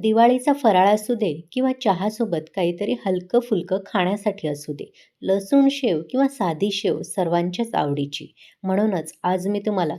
दिवाळीचा फराळ असू दे किंवा चहासोबत काहीतरी हलकं फुलकं खाण्यासाठी असू दे. लसूण शेव किंवा साधी शेव सर्वांच्याच आवडीची. म्हणूनच आज मी तुम्हाला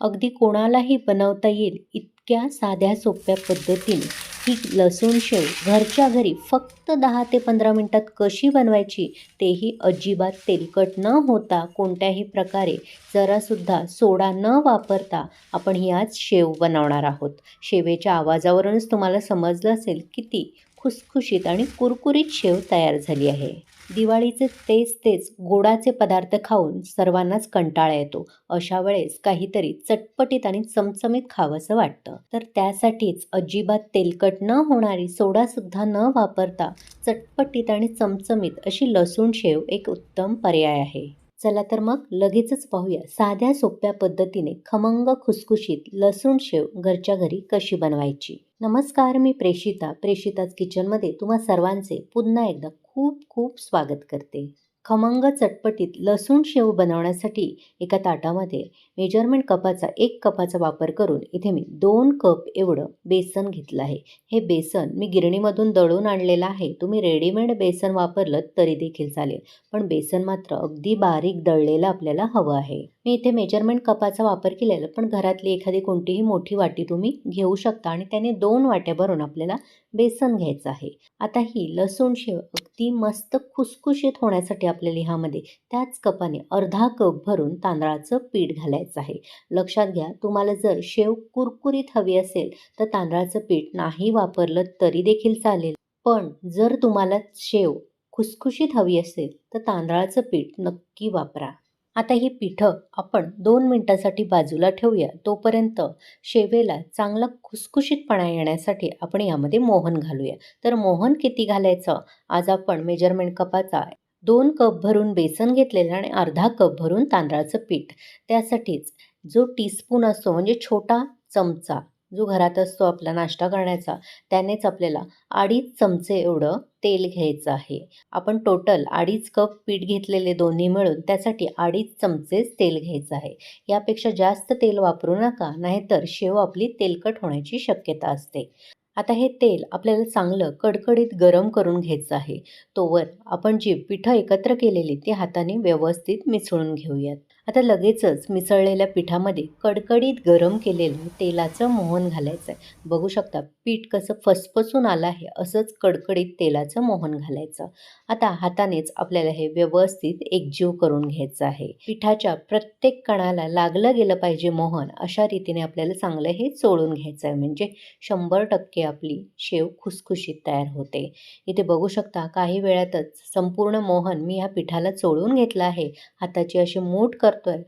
अगदी कोणालाही बनवता येईल इतक्या साध्या सोप्या पद्धतीने ही लसूण शेव घरच्या घरी फक्त दहा ते पंधरा मिनटात कशी बनवायची तेही अजिबात तेलकट न होता कोणत्याही प्रकारे जरासुद्धा सोडा न वापरता आपण ही आज शेव बनवणार आहोत. शेवेच्या आवाजावरूनच तुम्हाला समजलं असेल किती खुसखुशीत आणि कुरकुरीत शेव तयार झाली आहे. दिवाळीचे तेच तेच गोडाचे पदार्थ खाऊन सर्वांनाच कंटाळा येतो. अशा वेळेस काहीतरी चटपटीत आणि चमचमीत खावंसं वाटतं. तर त्यासाठीच अजिबात तेलकट न होणारी सोडासुद्धा न वापरता चटपटीत आणि चमचमीत अशी लसूण शेव एक उत्तम पर्याय आहे. चला तर मग लगेचच पाहूया. साध्या सोप्या पद्धतीने खमंग खुसखुशीत लसूण शेव घरच्या घरी कशी बनवायची? नमस्कार मी प्रेषिता. प्रेषिताच किचनमध्ये तुम्हा सर्वांचे पुन्हा एकदा खूप खूप स्वागत करते. खमंग चटपटीत लसूण शेव बनवण्यासाठी एका ताटामध्ये मेजरमेंट कपाचा एक कपाचा वापर करून इथे मी दोन कप एवढं बेसन घेतलं आहे. हे बेसन मी गिरणीमधून दळून आणलेलं आहे. तुम्ही रेडीमेड बेसन वापरलं तरी देखील चालेल. पण बेसन मात्र अगदी बारीक दळलेलं आपल्याला हवं आहे. मी इथे मेजरमेंट कपाचा वापर केलेला पण घरातली एखादी कोणतीही मोठी वाटी तुम्ही घेऊ शकता आणि त्याने दोन वाट्या भरून आपल्याला बेसन घ्यायचं आहे. आता ही लसूण शेव अगदी मस्त खुसखुशीत होण्यासाठी आपल्याला ह्यामध्ये त्याच कपाने अर्धा कप भरून तांदळाचं पीठ घालायचं आहे. लक्षात घ्या तुम्हाला जर शेव कुरकुरीत हवी असेल तर तांदळाचं पीठ नाही वापरलं तरी देखील चालेल. पण जर तुम्हाला शेव खुसखुशीत हवी असेल तर तांदळाचं पीठ नक्की वापरा. आता ही पिठं आपण दोन मिनटासाठी बाजूला ठेवूया. तोपर्यंत शेवेला चांगला खुसखुशीतपणा येण्यासाठी आपण यामध्ये मोहन घालूया. तर मोहन किती घालायचं? आज आपण मेजरमेंट कपाचा दोन कप भरून बेसन घेतलेलं आणि अर्धा कप भरून तांदळाचं पीठ. त्यासाठीच जो टीस्पून असतो म्हणजे छोटा चमचा जो घरात असतो आपला नाश्ता करण्याचा त्यानेच आपल्याला अडीच चमचे एवढं तेल घ्यायचं आहे. आपण टोटल अडीच कप पीठ घेतलेले दोन्ही मिळून त्यासाठी अडीच चमचेच तेल घ्यायचं आहे. यापेक्षा जास्त तेल वापरू नका नाहीतर शेव आपली तेलकट होण्याची शक्यता असते. आता हे तेल आपल्याला चांगलं कडकडीत गरम करून घ्यायचं आहे. तोवर आपण जी पिठं एकत्र केलेली ती हाताने व्यवस्थित मिसळून घेऊयात. आता लगेचच मिसळलेल्या पिठामध्ये कडकडीत गरम केलेलं तेलाचं मोहन घालायचं आहे बघू शकता पीठ कसं फसफसून आलं आहे असंच कडकडीत तेलाचं मोहन घालायचं. आता हातानेच आपल्याला हे व्यवस्थित एकजीव करून घ्यायचं आहे. पिठाच्या प्रत्येक कणाला लागलं गेलं पाहिजे मोहन अशा रीतीने आपल्याला चांगलं हे चोळून घ्यायचं आहे म्हणजे शंभर टक्के आपली शेव खुसखुशीत तयार होते. इथे बघू शकता काही वेळातच संपूर्ण मोहन मी ह्या पिठाला चोळून घेतलं आहे. हाताची अशी मूठ करतोय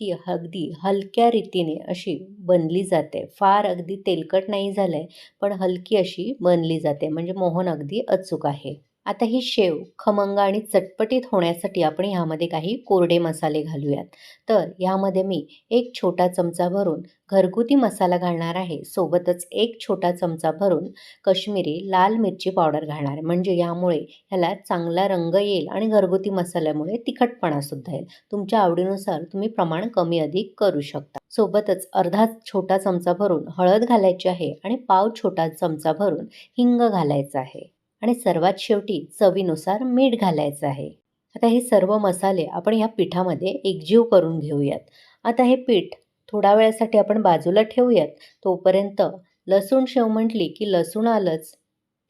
ती अगदी हलक्या रीतीने अशी बनली जाते. फार अगदी तेलकट नाही झालं आहे पण हलकी अशी बनली जाते. म्हणजे मोहन अगदी अचूक आहे. आता ही शेव खमंग आणि चटपटीत होण्यासाठी आपण ह्यामध्ये काही कोरडे मसाले घालूयात. तर ह्यामध्ये मी एक छोटा चमचा भरून घरगुती मसाला घालणार आहे. सोबतच एक छोटा चमचा भरून कश्मीरी लाल मिरची पावडर घालणार. आहे म्हणजे यामुळे ह्याला चांगला रंग येईल आणि घरगुती मसाल्यामुळे तिखटपणासुद्धा येईल. तुमच्या आवडीनुसार तुम्ही प्रमाण कमी अधिक करू शकता. सोबतच अर्धा छोटा चमचा भरून हळद घालायची आहे आणि पाव छोटा चमचा भरून हिंग घालायचा आहे. आणि सर्वात शेवटी चवीनुसार मीठ घालायचं आहे. आता हे सर्व मसाले आपण ह्या पिठामध्ये एकजीव करून घेऊयात. आता हे पीठ थोड्या वेळासाठी आपण बाजूला ठेवूयात. तोपर्यंत लसूण शेव म्हटली की लसूण आलंच.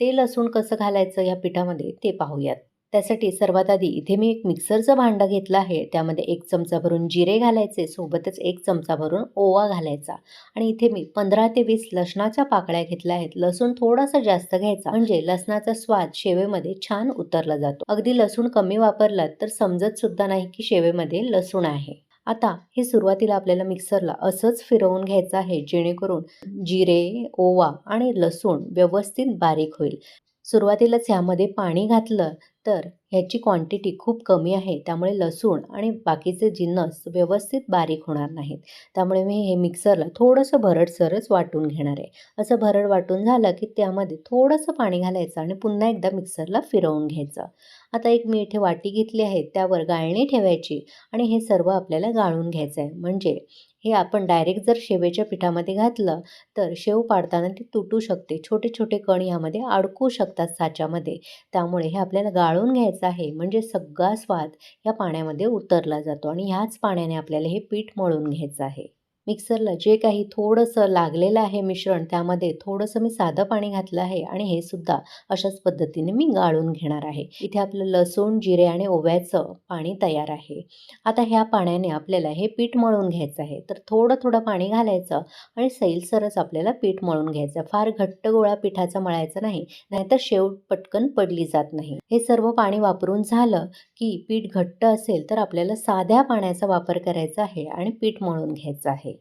ते लसूण कसं घालायचं ह्या पिठामध्ये ते पाहूयात. त्यासाठी सर्वात आधी इथे मी एक मिक्सरचं भांडं घेतलं आहे. त्यामध्ये एक चमचा भरून जिरे घालायचे सोबतच एक चमचा भरून ओवा घालायचा. आणि इथे मी पंधरा ते वीस लसणाच्या पाकळ्या घेतल्या आहेत. लसूण थोडासा जास्त घ्यायचा. म्हणजे लसणाचा स्वाद शेवेमध्ये छान उतरला जातो. अगदी लसूण कमी वापरलात तर समजत सुद्धा नाही की शेवेमध्ये लसूण आहे. आता हे सुरुवातीला आपल्याला मिक्सरला असंच फिरवून घ्यायचं आहे जेणेकरून जिरे ओवा आणि लसूण व्यवस्थित बारीक होईल. सुरुवातीलाच ह्यामध्ये पाणी घातलं तर ह्याची क्वांटिटी खूप कमी आहे. त्यामुळे लसूण आणि बाकीचे जिन्नस व्यवस्थित बारीक होणार नाहीत. त्यामुळे मी हे मिक्सरला थोडंसं भरडसरच वाटून घेणार आहे. असं भरड वाटून झालं की त्यामध्ये थोडंसं पाणी घालायचं आणि पुन्हा एकदा मिक्सरला फिरवून घ्यायचं. आता एक मी इथे वाटी घेतली आहे. त्यावर गाळणी ठेवायची आणि हे सर्व आपल्याला गाळून घ्यायचं आहे. म्हणजे हे आपण डायरेक्ट जर शेवेच्या पिठामध्ये घातलं तर शेव पाडताना ती तुटू शकते. छोटे छोटे कण यामध्ये अडकू शकतात साच्यामध्ये. त्यामुळे हे आपल्याला गाळून घ्यायचं आहे. म्हणजे सगळा स्वाद या पाण्यामध्ये उतरला जातो आणि ह्याच पाण्याने आपल्याला हे पीठ मळून घ्यायचं आहे. मिक्सरला जे काही थोडंसं लागलेलं आहे मिश्रण त्यामध्ये थोडंसं मी साधं पाणी घातलं आहे आणि हे सुद्धा अशाच पद्धतीने मी गाळून घेणार आहे. इथे आपलं लसूण जिरे आणि ओव्याचं पाणी तयार आहे. आता ह्या पाण्याने आपल्याला हे पीठ मळून घ्यायचं आहे. तर थोडं थोडं पाणी घालायचं आणि सैलसरच आपल्याला पीठ मळून घ्यायचं. फार घट्ट गोळा पिठाचा मळायचा नाही नाहीतर शेव पटकन पडली जात नाही. हे सर्व पाणी वापरून झालं की पीठ घट्ट असेल तर आपल्याला साध्या पाण्याचा वापर करायचा आहे आणि पीठ मळून घ्यायचं आहे.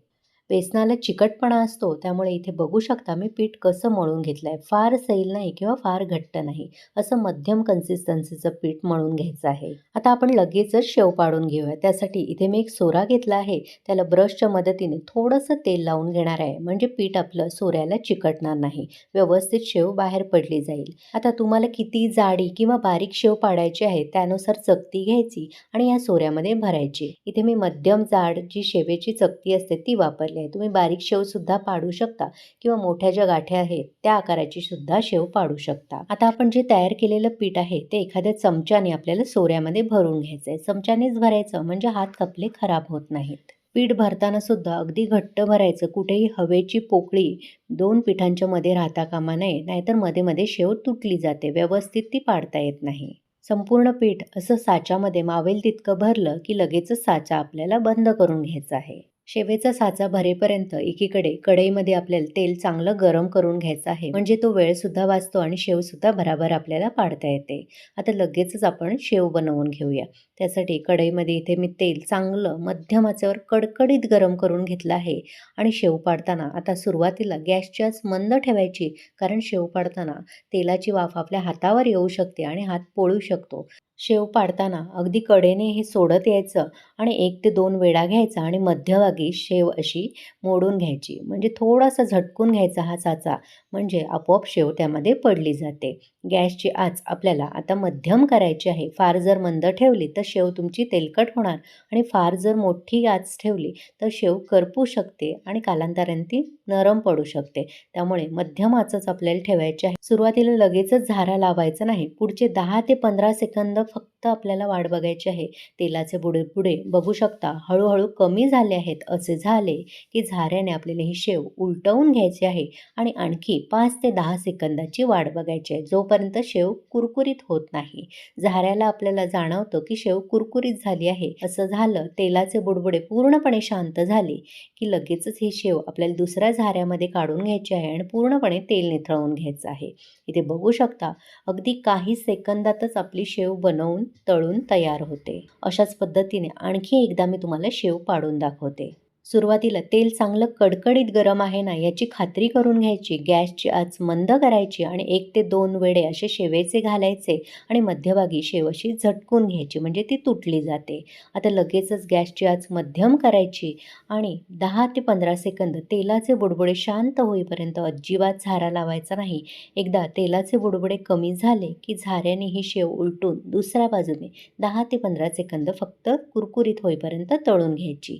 बेसनाला चिकटपणा असतो त्यामुळे इथे बघू शकता मी पीठ कसं मळून घेतलं आहे फार सैल नाही किंवा फार घट्ट नाही असं मध्यम कन्सिस्टन्सीचं पीठ मळून घ्यायचं आहे. आता आपण लगेचच शेव पाडून घेऊया. त्यासाठी इथे मी एक सोरा घेतला आहे. त्याला ब्रशच्या मदतीने थोडंसं तेल लावून घेणार आहे. म्हणजे पीठ आपलं सोऱ्याला चिकटणार नाही. व्यवस्थित शेव बाहेर पडली जाईल. आता तुम्हाला किती जाडी किंवा बारीक शेव पाडायची आहे त्यानुसार चकती घ्यायची आणि या सोऱ्यामध्ये भरायची. इथे मी मध्यम जाड जी शेवेची चकती असते ती वापरली आहे तुम्ही बारीक शेवसुद्धा पाडू शकता किंवा मोठ्या ज्या गाठ्या आहेत त्या आकाराची सुद्धा शेव पाडू शकता. आता आपण जे तयार केलेलं पीठ आहे ते एखाद्या चमच्याने आपल्याला सोऱ्यामध्ये भरून घ्यायचं आहे चमच्यानेच भरायचं म्हणजे हात कपले खराब होत नाहीत. पीठ भरताना सुद्धा अगदी घट्ट भरायचं. कुठेही हवेची पोकळी दोन पिठांच्या मध्ये राहता कामा नये नाहीतरमध्ये मध्ये शेव तुटली जाते. व्यवस्थित ती पाडता येत नाही. संपूर्ण पीठ असं साच्यामध्ये मावेल तितकं भरलं की लगेचच साचा आपल्याला बंद करून घ्यायचा आहे. शेवेचा साचा भरेपर्यंत एकीकडे कढईमध्ये आपल्याला तेल चांगलं गरम करून घ्यायचं आहे. म्हणजे तो वेळसुद्धा वाचतो आणि शेवसुद्धा भराभर आपल्याला पाडता येते. आता लगेचच आपण शेव बनवून घेऊया. त्यासाठी कढईमध्ये इथे मी तेल चांगलं मध्यम आचेवर कडकडीत गरम करून घेतलं आहे. आणि शेव पाडताना आता सुरुवातीला गॅसची आच मंद ठेवायची कारण शेव पाडताना तेलाची वाफ आपल्या हातावर येऊ शकते आणि हात पोळू शकतो. शेव पाडताना अगदी कडेने हे सोडत यायचं आणि एक ते दोन वेळा घ्यायचा आणि मध्यभागी शेव अशी मोडून घ्यायची. म्हणजे थोडासा झटकून घ्यायचा हा चाचा. म्हणजे आपोआप शेव त्यामध्ये पडली जाते. गॅसची आच आपल्याला आता मध्यम करायची आहे. फार जर मंद ठेवली तर शेव तुमची तेलकट होणार. आणि फार जर मोठी आच ठेवली तर शेव करपू शकते आणि कालांतराने ती नरम पडू शकते. त्यामुळे मध्यम आचच आपल्याला ठेवायची आहे. सुरुवातीला लगेचच झारा लावायचा नाही. पुढचे दहा ते पंधरा सेकंद फक्त आपल्याला वाट बघायची आहे. तेलाचे बुडे पुढे बघू शकता. हळूहळू कमी झाले आहेत. असे झाले की झाऱ्याने आपल्याला ही शेव उलटवून घ्यायची आहे आणि आणखी पाच ते दहा सेकंदाची वाट बघायची आहे. जोपर्यंत शेव कुरकुरीत होत नाही झाऱ्याला आपल्याला जाणवतं की शेव कुरकुरीत झाली आहे. असं झालं तेलाचे बुडबुडे पूर्णपणे शांत झाले की लगेचच ही शेव आपल्याला दुसऱ्या झाऱ्यामध्ये काढून घ्यायची आहे आणि पूर्णपणे तेल निथळवून घ्यायचं आहे. इथे बघू शकता अगदी काही सेकंदातच आपली शेव बनवून तळून तयार होते. अशाच पद्धतीने आणखी एकदा मी तुम्हाला शेव पाडून दाखवते. सुरुवातीला तेल चांगलं कडकडीत गरम आहे ना याची खात्री करून घ्यायची. गॅसची आच मंद करायची आणि एक ते दोन वेळे असे शेवेचे घालायचे आणि मध्यभागी शेव अशी झटकून घ्यायची म्हणजे ती तुटली जाते. आता लगेचच गॅसची आच मध्यम करायची आणि दहा ते पंधरा सेकंद तेलाचे बुडबुडे शांत होईपर्यंत अजिबात झारा लावायचा नाही. एकदा तेलाचे बुडबुडे कमी झाले की झाऱ्याने ही शेव उलटून दुसऱ्या बाजूने दहा ते पंधरा सेकंद फक्त कुरकुरीत होईपर्यंत तळून घ्यायची.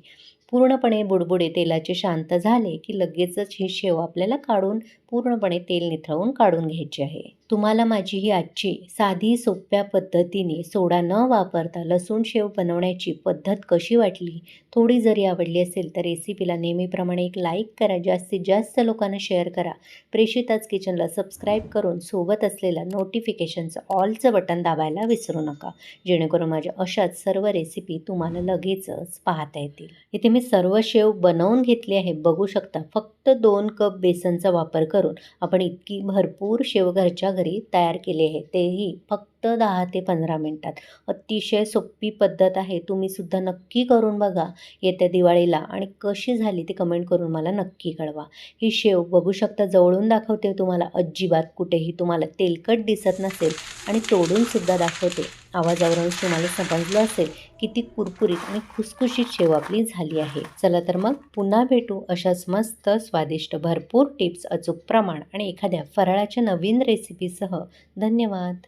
पूर्णपणे बुडबुडे तेलाचे शांत झाले की लगेचच ही शेव आपल्याला काढून पूर्णपणे तेल निथळवून काढून घ्यायची आहे. तुम्हाला माझी ही आजची साधी सोप्या पद्धतीने सोडा न वापरता लसूण शेव बनवण्याची पद्धत कशी वाटली? थोडी जरी आवडली असेल तर रेसिपीला नेहमीप्रमाणे एक लाईक करा. जास्तीत जास्त लोकांना शेअर करा. प्रेषिताच किचनला सबस्क्राईब करून सोबत असलेलं नोटिफिकेशनचं ऑलचं बटन दाबायला विसरू नका. जेणेकरून माझ्या अशाच सर्व रेसिपी तुम्हाला लगेचच पाहता येतील. इथे मी सर्व शेव बनवून घेतले आहे. बघू शकता फक्त दोन कप बेसनचा वापर करून आपण इतकी भरपूर शेव घरच्या घरी तयार केले आहे. तेही फक्त दहा ते पंधरा मिनटात. अतिशय सोपी पद्धत आहे. तुम्हीसुद्धा नक्की करून बघा. येत्या दिवाळीला आणि कशी झाली ती कमेंट करून मला नक्की कळवा. ही शेव बघू शकता जवळून दाखवते तुम्हाला. अजिबात कुठेही तुम्हाला तेलकट दिसत नसेल आणि तोडूनसुद्धा दाखवते. आवाजावरून तुम्हाला समजलं असेल किती कुरकुरीत आणि खुसखुशीत शेव आपली झाली आहे. चला तर मग पुन्हा भेटू अशाच मस्त स्वादिष्ट भरपूर टिप्स अचूक प्रमाण आणि एखाद्या फराळाच्या नवीन रेसिपीसह धन्यवाद.